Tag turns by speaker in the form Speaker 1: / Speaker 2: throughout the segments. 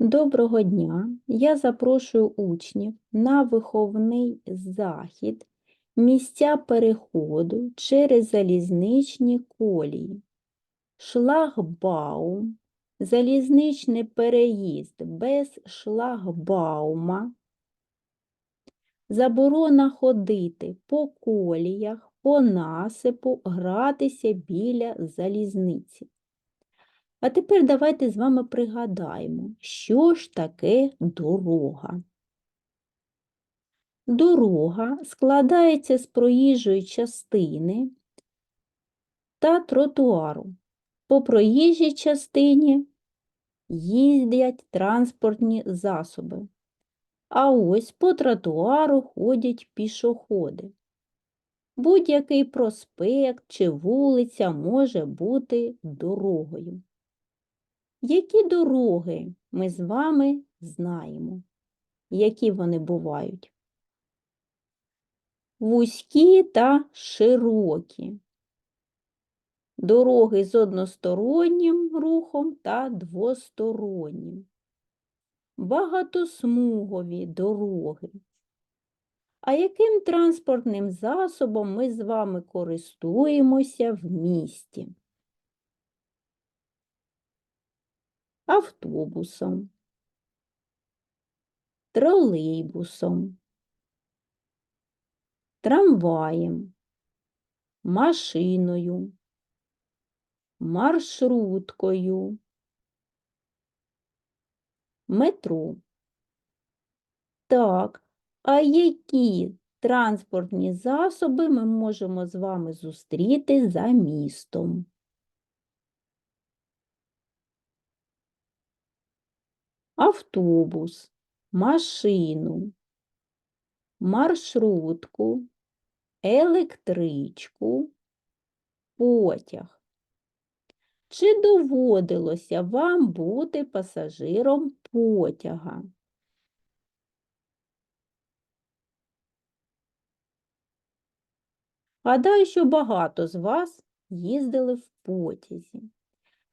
Speaker 1: Доброго дня! Я запрошую учнів на виховний захід місця переходу через залізничні колії. Шлагбаум, залізничний переїзд без шлагбаума, заборона ходити по коліях, по насипу, гратися біля залізниці. А тепер давайте з вами пригадаємо, що ж таке дорога. Дорога складається з проїжджої частини та тротуару. По проїжджій частині їздять транспортні засоби, а ось по тротуару ходять пішоходи. Будь-який проспект чи вулиця може бути дорогою. Які дороги ми з вами знаємо? Які вони бувають? Вузькі та широкі. Дороги з одностороннім рухом та двостороннім. Багатосмугові дороги. А яким транспортним засобом ми з вами користуємося в місті? Автобусом, тролейбусом, трамваєм, машиною, маршруткою, метро. Так, а які транспортні засоби ми можемо з вами зустріти за містом? Автобус, машину, маршрутку, електричку, потяг. Чи доводилося вам бути пасажиром потяга? Гадаю, що багато з вас їздили в потязі.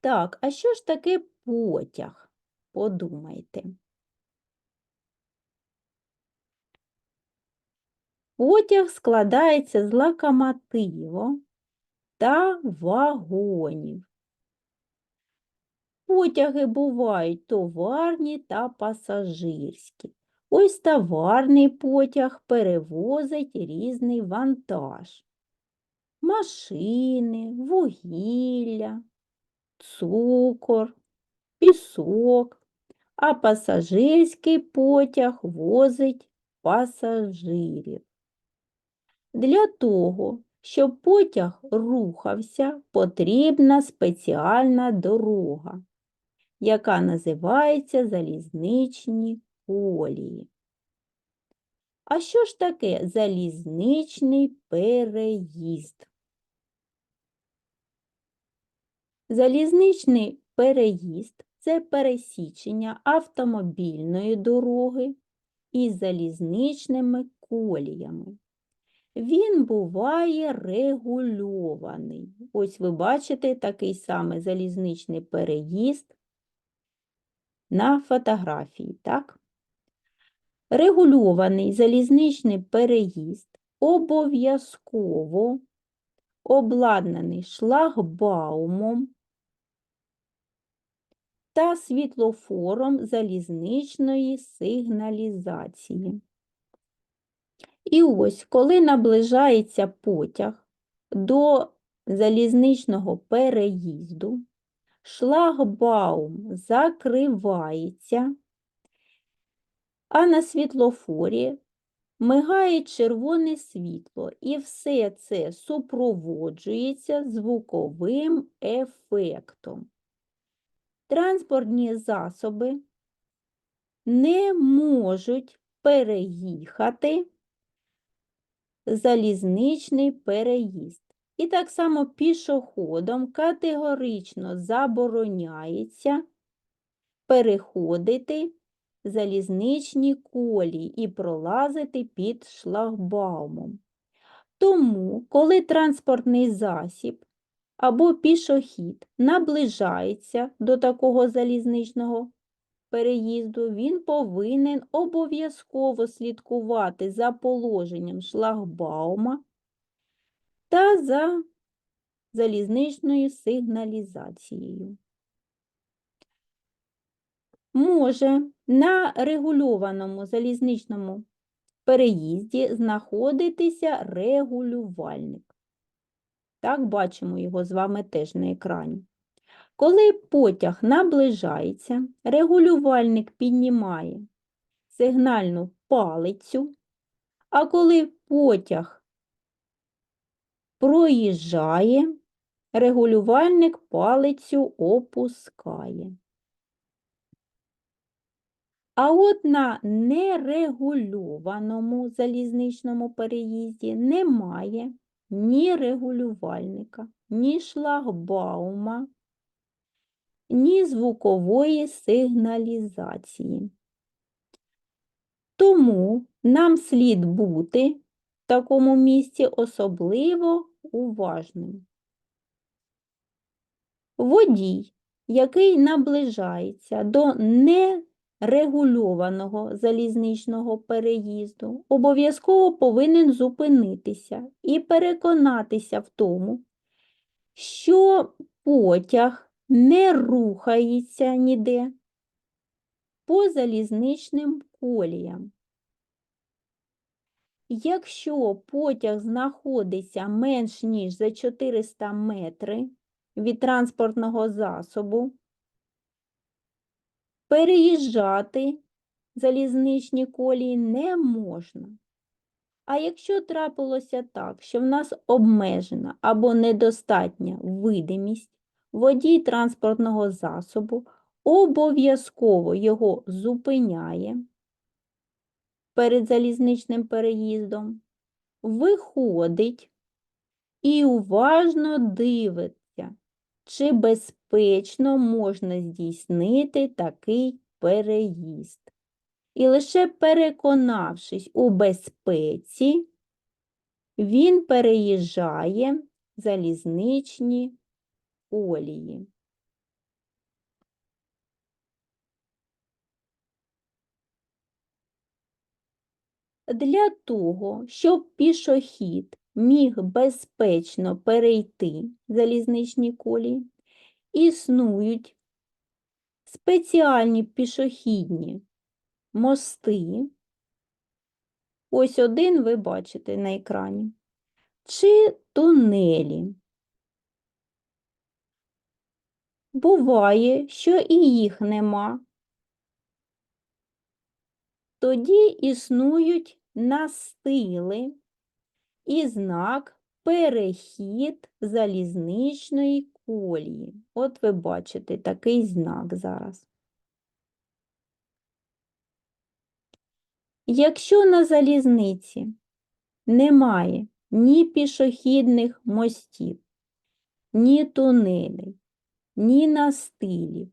Speaker 1: Так, а що ж таке потяг? Подумайте. Потяг складається з локомотиву та вагонів. Потяги бувають товарні та пасажирські. Ось товарний потяг перевозить різний вантаж. Машини, вугілля, цукор, пісок, а пасажирський потяг возить пасажирів. Для того, щоб потяг рухався, потрібна спеціальна дорога, яка називається залізничні колії. А що ж таке залізничний переїзд? Залізничний переїзд це пересічення автомобільної дороги із залізничними коліями. Він буває регульований. Ось ви бачите такий самий залізничний переїзд на фотографії, так? Регульований залізничний переїзд обов'язково обладнаний шлагбаумом та світлофором залізничної сигналізації. І ось, коли наближається потяг до залізничного переїзду, шлагбаум закривається, а на світлофорі мигає червоне світло, і все це супроводжується звуковим ефектом транспортні засоби не можуть переїхати залізничний переїзд. І так само пішоходом категорично забороняється переходити залізничні колії і пролазити під шлагбаумом. Тому, коли транспортний засіб або пішохід наближається до такого залізничного переїзду він повинен обов'язково слідкувати за положенням шлагбаума та за залізничною сигналізацією. Може на регульованому залізничному переїзді знаходитися регулювальник. Так, бачимо його з вами теж на екрані. Коли потяг наближається, регулювальник піднімає сигнальну палицю, а коли потяг проїжджає, регулювальник палицю опускає. А от на нерегульованому залізничному переїзді немає ні регулювальника, ні шлагбаума, ні звукової сигналізації. Тому нам слід бути в такому місці особливо уважним. Водій, який наближається до нерегульованого залізничного переїзду, обов'язково повинен зупинитися і переконатися в тому, що потяг не рухається ніде по залізничним коліям. Якщо потяг знаходиться менш ніж за 400 метри від транспортного засобу, переїжджати залізничні колії не можна. А якщо трапилося так, що в нас обмежена або недостатня видимість, водій транспортного засобу обов'язково його зупиняє перед залізничним переїздом, виходить і уважно дивиться, чи безпечно можна здійснити такий переїзд. І лише переконавшись у безпеці, він переїжджає залізничні колії. Для того, щоб пішохід міг безпечно перейти залізничні колії, існують спеціальні пішохідні мости. Ось один ви бачите на екрані, чи тунелі. Буває, що і їх нема. Тоді існують настили і знак перехід залізничної колії. От ви бачите такий знак зараз. Якщо на залізниці немає ні пішохідних мостів, ні тунелей, ні настилів,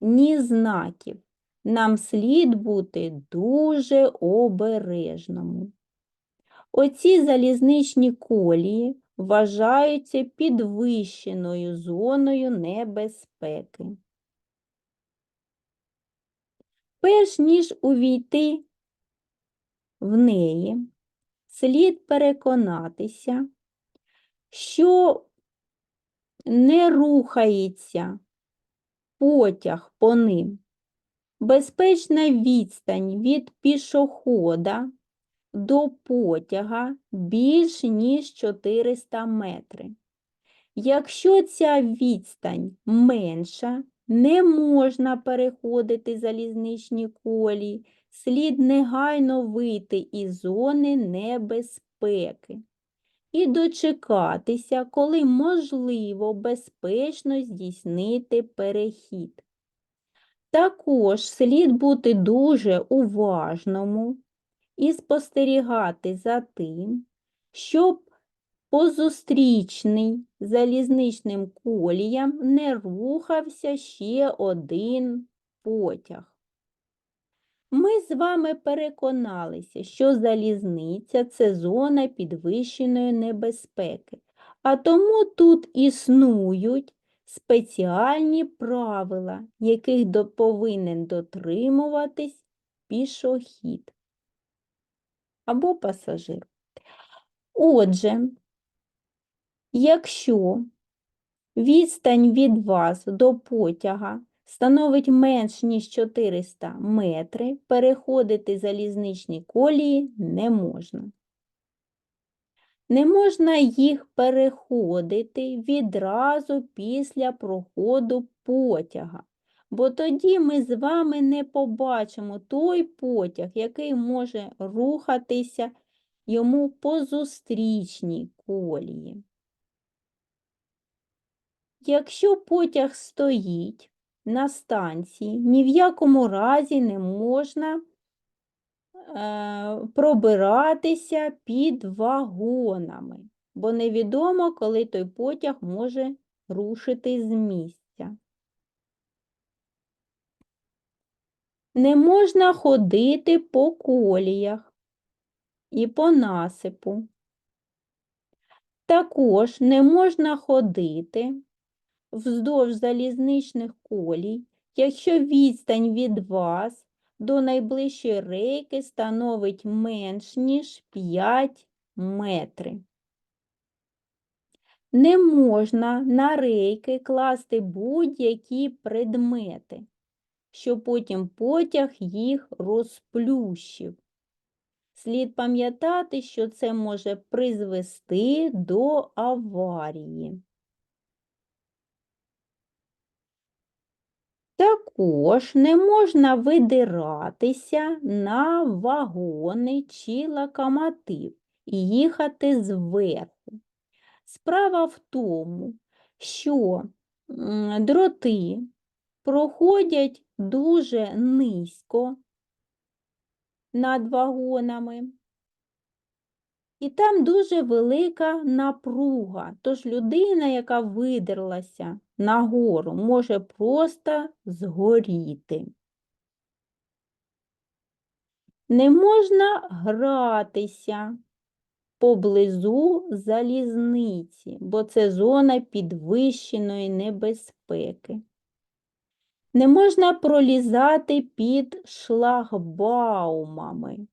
Speaker 1: ні знаків, нам слід бути дуже обережному. Оці залізничні колії вважаються підвищеною зоною небезпеки. Перш ніж увійти в неї, слід переконатися, що не рухається потяг по ним. Безпечна відстань від пішохода до потяга більш ніж 400 метри. Якщо ця відстань менша, не можна переходити залізничні колії, слід негайно вийти із зони небезпеки і дочекатися, коли можливо безпечно здійснити перехід. Також слід бути дуже уважному і спостерігати за тим, щоб позустрічний залізничним коліям не рухався ще один потяг. Ми з вами переконалися, що залізниця це зона підвищеної небезпеки, а тому тут існують спеціальні правила, яких повинен дотримуватись пішохід або пасажир. Отже, якщо відстань від вас до потяга становить менш ніж 400 метри, переходити залізничні колії не можна. Не можна їх переходити відразу після проходу потяга, бо тоді ми з вами не побачимо той потяг, який може рухатися йому по зустрічній колії. Якщо потяг стоїть на станції, ні в якому разі не можна е, пробиратися під вагонами, бо невідомо, коли той потяг може рушити з місця. Не можна ходити по коліях і по насипу. Також не можна ходити вздовж залізничних колій, якщо відстань від вас до найближчої рейки становить менш ніж 5 метрів. Не можна на рейки класти будь-які предмети, що потім потяг їх розплющив. Слід пам'ятати, що це може призвести до аварії. Також не можна видиратися на вагони чи локомотив і їхати зверху. Справа в тому, що дроти проходять дуже низько над вагонами, і там дуже велика напруга. Тож людина, яка видерлася нагору, може просто згоріти. Не можна гратися поблизу залізниці, бо це зона підвищеної небезпеки. Не можна пролізати під шлагбаумами,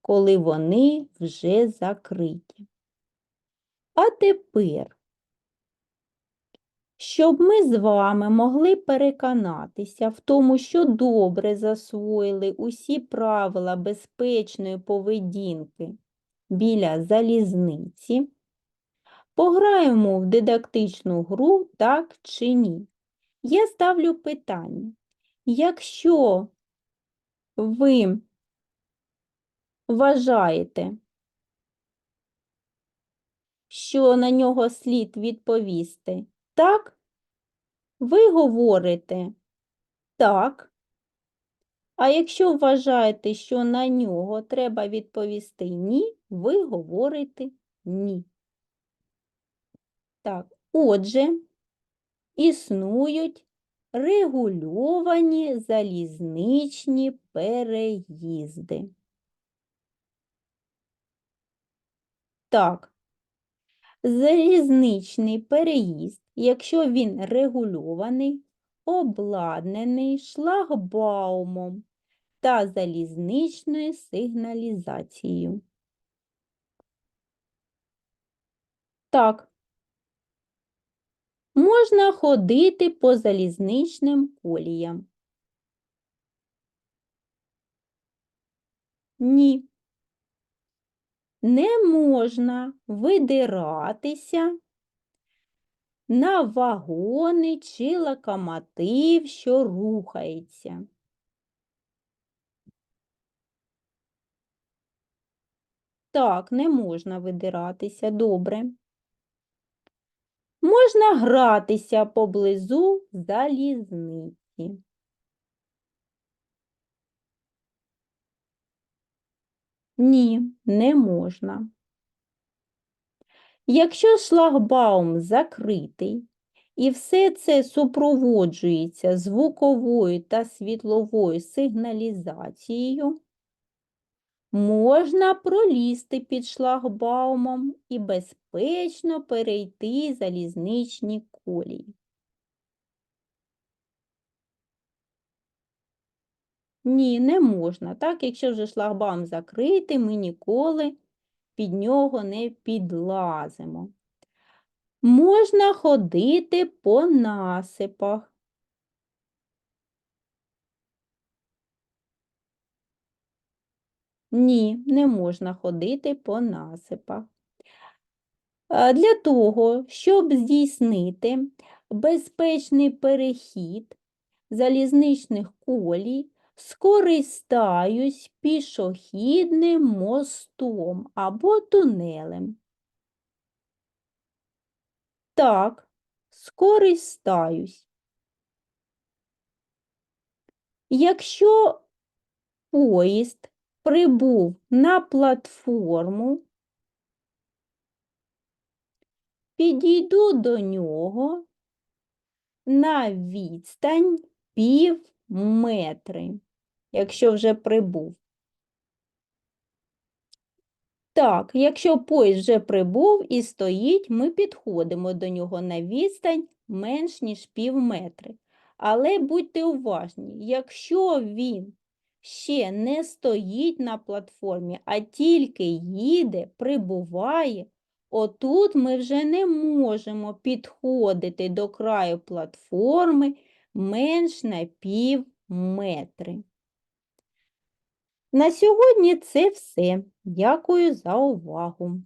Speaker 1: коли вони вже закриті. А тепер, щоб ми з вами могли переконатися в тому, що добре засвоїли усі правила безпечної поведінки біля залізниці, пограємо в дидактичну гру так чи ні. Я ставлю питання. Якщо ви вважаєте, що на нього слід відповісти так, ви говорите так. А якщо вважаєте, що на нього треба відповісти ні, ви говорите ні. Так, отже, існують регульовані залізничні переїзди. Так, залізничний переїзд, якщо він регульований, обладнаний шлагбаумом та залізничною сигналізацією. Так, можна ходити по залізничним коліям. Ні. Не можна видиратися на вагони чи локомотив, що рухається. Так, не можна видиратися, добре. Можна гратися поблизу залізниці. Ні, не можна. Якщо шлагбаум закритий і все це супроводжується звуковою та світловою сигналізацією, можна пролізти під шлагбаумом і безпечно перейти залізничні колії? Ні, не можна. Так, якщо вже шлагбаум закритий, ми ніколи під нього не підлазимо. Можна ходити по насипах. Ні, не можна ходити по насипах. Е, Для того, щоб здійснити безпечний перехід залізничних колій, скористаюсь пішохідним мостом або тунелем. Так, скористаюсь. Якщо поїзд прибув на платформу, підійду до нього на відстань пів метри, якщо вже прибув. Так, якщо поїзд вже прибув і стоїть, ми підходимо до нього на відстань менш ніж пів метри. Але будьте уважні, якщо він ще не стоїть на платформі, а тільки їде, прибуває, отут ми вже не можемо підходити до краю платформи менш на пів метри. На сьогодні це все. Дякую за увагу.